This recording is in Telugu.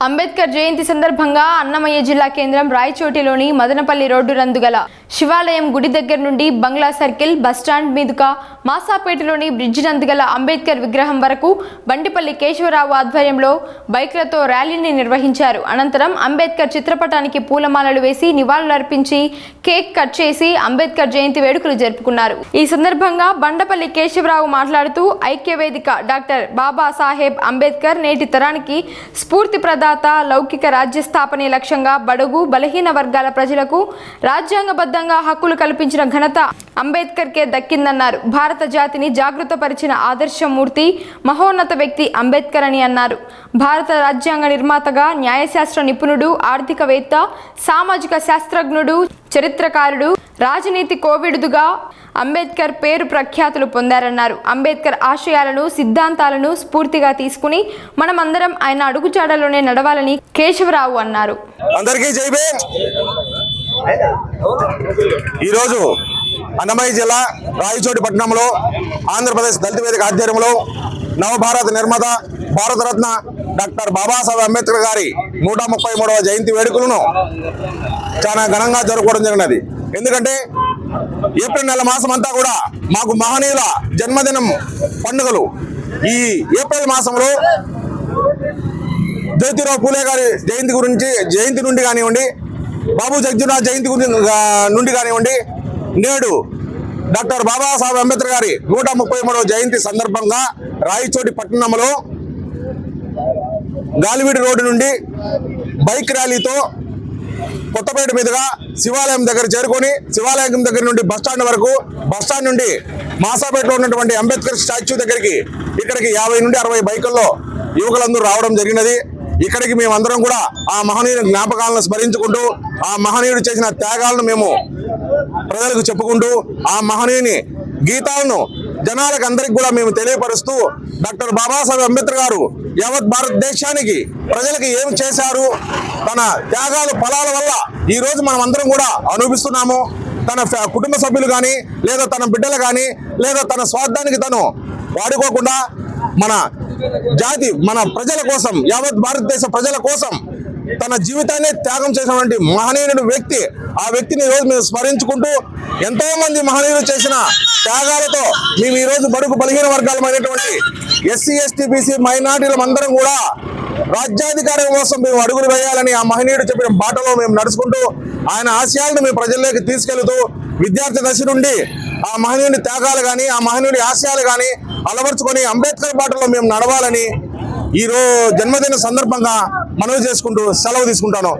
అంబేద్కర్ జయంతి సందర్భంగా అన్నమయ్య జిల్లా కేంద్రం రాయచోటిలోని మదనపల్లి రోడ్డు రందుగల శివాలయం గుడి దగ్గర నుండి బంగ్లా సర్కిల్ బస్టాండ్ మీదుగా మాసాపేటలోని బ్రిడ్జి నందుగల అంబేద్కర్ విగ్రహం వరకు బండిపల్లి కేశవరావు ఆధ్వర్యంలో బైక్లతో ర్యాలీని నిర్వహించారు. అనంతరం అంబేద్కర్ చిత్రపటానికి పూలమాలలు వేసి నివాళులర్పించి కేక్ కట్ చేసి అంబేద్కర్ జయంతి వేడుకలు జరుపుకున్నారు. ఈ సందర్భంగా బండపల్లి కేశవరావు మాట్లాడుతూ ఐక్యవేదిక డాక్టర్ బాబా సాహెబ్ అంబేద్కర్ నేటి తరానికి స్ఫూర్తి ప్రదాత లౌకిక రాజ్య స్థాపనే లక్ష్యంగా బడుగు బలహీన వర్గాల ప్రజలకు రాజ్యాంగబద్ధ రాజ్యాంగబద్ధంగా హక్కులు కల్పించిన ఘనత అంబేద్కర్కే దక్కిందన్నారు. భారత జాతిని జాగృతపరిచిన ఆదర్శమూర్తి మహోన్నత వ్యక్తి అంబేద్కర్ అని అన్నారు. భారత రాజ్యాంగ నిర్మాతగా న్యాయశాస్త్ర నిపుణుడు ఆర్థికవేత్త సామాజిక శాస్త్రజ్ఞుడు చరిత్రకారుడు రాజనీతి కోవిడుదుగా అంబేద్కర్ పేరు ప్రఖ్యాతులు పొందారన్నారు. అంబేద్కర్ ఆశయాలను సిద్ధాంతాలను స్ఫూర్తిగా తీసుకుని మనమందరం ఆయన అడుగుజాడలోనే నడవాలని కేశవరావు అన్నారు. అందరికీ జై భీమ్! ఈరోజు అన్నమయ్య జిల్లా రాయచోటి పట్టణంలో ఆంధ్రప్రదేశ్ దళిత వేదిక ఆధ్వర్యంలో నవభారత నిర్మాత భారతరత్న డాక్టర్ బాబాసాహెబ్ అంబేద్కర్ గారి నూట ముప్పై మూడవ జయంతి వేడుకలను చాలా ఘనంగా జరుపుకోవడం జరిగినది. ఎందుకంటే ఏప్రిల్ నెల మాసం అంతా కూడా మాకు మహనీయుల జన్మదినం పండుగలు. ఈ ఏప్రిల్ మాసంలో జ్యోతిరావు పూలే గారి జయంతి గురించి జయంతి నుండి కానివ్వండి బాబు జగ్జునాథ్ జయంతి గురించి నుండి కానివ్వండి. నేడు డాక్టర్ బాబాసాహెబ్ అంబేద్కర్ గారి నూట ముప్పై మూడవ జయంతి సందర్భంగా రాయచోటి పట్టణంలో గాలివీడి రోడ్డు నుండి బైక్ ర్యాలీతో కొత్తపేట మీదుగా శివాలయం దగ్గర చేరుకొని శివాలయం దగ్గర నుండి బస్టాండ్ వరకు బస్టాండ్ నుండి మాసాపేటలో ఉన్నటువంటి అంబేద్కర్ స్టాచ్యూ దగ్గరికి ఇక్కడికి యాభై నుండి అరవై బైకుల్లో యువకులందరూ రావడం జరిగినది. ఇక్కడికి మేమందరం కూడా ఆ మహనీయుని జ్ఞాపకాలను స్మరించుకుంటూ ఆ మహనీయుడు చేసిన త్యాగాలను మేము ప్రజలకు చెప్పుకుంటూ ఆ మహనీయుని గీతాలను జనాలకు అందరికి కూడా మేము తెలియపరుస్తూ డాక్టర్ బాబాసాహెబ్ అంబేద్కర్ గారు యావత్ భారతదేశానికి ప్రజలకు ఏమి చేశారు తన త్యాగాలు ఫలాల వల్ల ఈరోజు మనం అందరం కూడా అనుభవిస్తున్నాము. తన కుటుంబ సభ్యులు కానీ లేదా తన బిడ్డలు కానీ లేదా తన స్వార్థానికి తను వాడుకోకుండా మన జాతి మన ప్రజల కోసం యావత్ భారతదేశ ప్రజల కోసం తన జీవితాన్ని త్యాగం చేసినటువంటి మహనీయుడు వ్యక్తి ఆ వ్యక్తిని ఈరోజు రోజు మేము స్మరించుకుంటూ ఎంతో మంది మహనీయులు చేసిన త్యాగాలతో మేము ఈ రోజు బడుగు బలహీన వర్గాలమైనటువంటి ఎస్సీ ఎస్టీ బీసీ మైనార్టీలం అందరం కూడా రాజ్యాధికారం కోసం మేము అడుగులు వేయాలని ఆ మహనీయుడు చెప్పిన బాటలో మేము నడుచుకుంటూ ఆయన ఆశయాలను మేము ప్రజల్లోకి తీసుకెళ్తూ విద్యార్థి దశ నుండి ఆ మహనీయుని త్యాగాలు కానీ ఆ మహనీయుడి ఆశయాలు కానీ అలవర్చుకొని అంబేద్కర్ బాటలో మేము నడవాలని ఈరోజు జన్మదిన సందర్భంగా మనవి చేసుకుంటూ సెలవు తీసుకుంటాను.